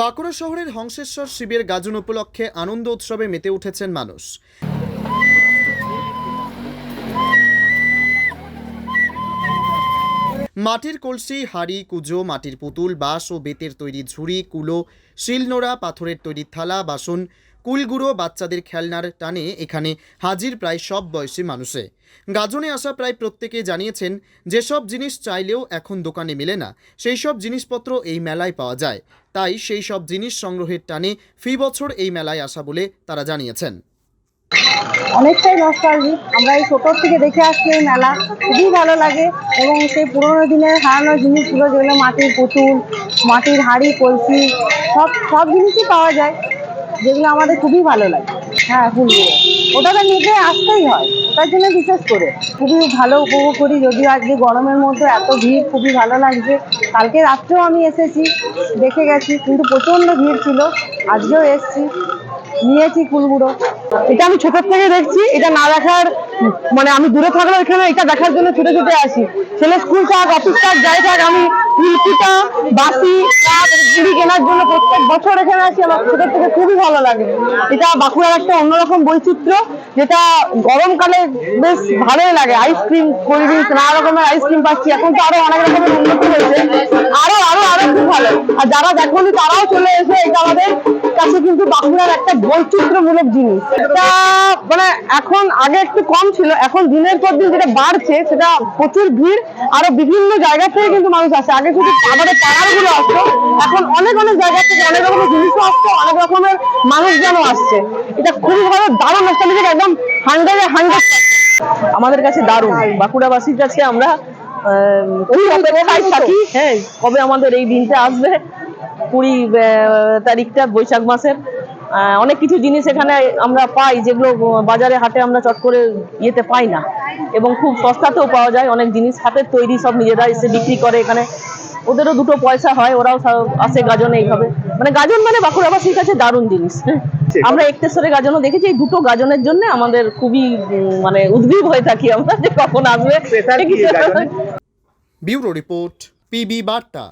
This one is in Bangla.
বাঁকুড়া শহরের হংসেশ্বর শিবের গাজন উপলক্ষে আনন্দ উৎসবে মেতে উঠেছেন মানুষ। মাটির কলসি, হাড়ি, কুজো, মাটির পুতুল, বাঁশ ও বেতের তৈরি ঝুড়ি, কুলো, শিলনোড়া, পাথরের তৈরি থালা, বাসন কুলগুঁড়ো বাচ্চাদের খেলনার টানে এখানে হাজির প্রায় সব বয়সী মানুষে। গাজনে আসা প্রায় প্রত্যেকে জানিয়েছেন, যেসব জিনিস চাইলেও এখন দোকানে মেলে না, সেই সব জিনিসপত্র এই মেলায় পাওয়া যায়। তাই সেই সব জিনিস সংগ্রহের টানে ফি বছর এই মেলায় আসা বলে তারা জানিয়েছেন। অনেকটাই নস্টালজিক আমরা এই ছোটোর থেকে দেখে আসছি এই মেলা। খুবই ভালো লাগে এবং সেই পুরোনো দিনের হারানো জিনিসগুলো যেগুলো মাটির পুতুল, মাটির হাঁড়ি, কলসি, সব সব জিনিসই পাওয়া যায়। যেগুলো আমাদের খুবই ভালো লাগে। হ্যাঁ ফুলগুলো। ওটা তো নিতে আসতেই হয়। ওটার জন্য বিশেষ করে। খুবই ভালো উপভোগ করি। যদিও আজকে গরমের মধ্যে এত ভিড়, খুবই ভালো লাগছে। কালকে রাত্রেও আমি এসেছি, দেখে গেছি, কিন্তু প্রচণ্ড ভিড় ছিল। আজকেও এসেছি, নিয়েছি ফুলগুলো। এটা আমি ছোট থেকে দেখছি। এটা না দেখার মানে আমি দূরে থাকলেও এখানে এটা দেখার জন্য ছুটে ছুটে আসি। ছেলে স্কুল থাক, অফিস থাক, যাই থাক, আমি ফুলকিটা বাসি চুড়ি কেনার জন্য প্রত্যেক বছর এখানে আসি, আমার সেটার থেকে খুবই ভালো লাগে। এটা বাঁকুড়ার একটা অন্যরকম বৈচিত্র্য, যেটা গরমকালে বেশ ভালোই লাগে। আইসক্রিম কোল্ড ড্রিঙ্কস নানা রকমের আইসক্রিম পাচ্ছি। এখন তো আরও অনেক রকমের উন্নতি হয়েছে। আরও আরও আরও যারা দেখনি তারাও চলে এসে এটা আমাদের কাছে কিন্তু বাঁকুড়ার একটা বৈচিত্র্যমূলক জিনিস। এটা মানে এখন আগে একটু কম ছিল, এখন দিনের পর দিন যেটা বাড়ছে সেটা প্রচুর ভিড়, আরও বিভিন্ন জায়গা থেকে কিন্তু মানুষ আসে। আগে শুধু আমাদের পাড়ারগুলো আসতো, এখন অনেক অনেক জায়গা থেকে অনেক রকমের জিনিসও আসছে, অনেক রকমের মানুষজনও আসছে। এটা খুবই ভালো, দারুণ একটা একদম হান্ড্রেডে হান্ড্রেড আমাদের কাছে দারুণ, বাঁকুড়াবাসীর কাছে আমরা থাকি হ্যাঁ কবে আমাদের এই দিনটা আসবে? কুড়ি তারিখটা বৈশাখ মাসের। অনেক কিছু জিনিস এখানে আমরা পাই যেগুলো বাজারে হাটে আমরা চট করে ইয়েতে পাই না। এবং খুব সস্তাতেও পাওয়া যায় অনেক জিনিস হাতের তৈরি সব নিজেরা এসে বিক্রি করে এখানে। ওদেরও দুটো পয়সা হয় ওরাও আসে গাজনে এইভাবে। মানে গাজন মানে বাঁকুড়াবাসীর কাছে দারুণ জিনিস। আমরা একটেশ্বরে গাজনও দেখেছি এই দুটো গাজনের জন্য আমাদের খুবই মানে উদ্গ্রীব হয়ে থাকি আমরা যে কখন আসবে। ব্যুরো রিপোর্ট পিবি বার্তা।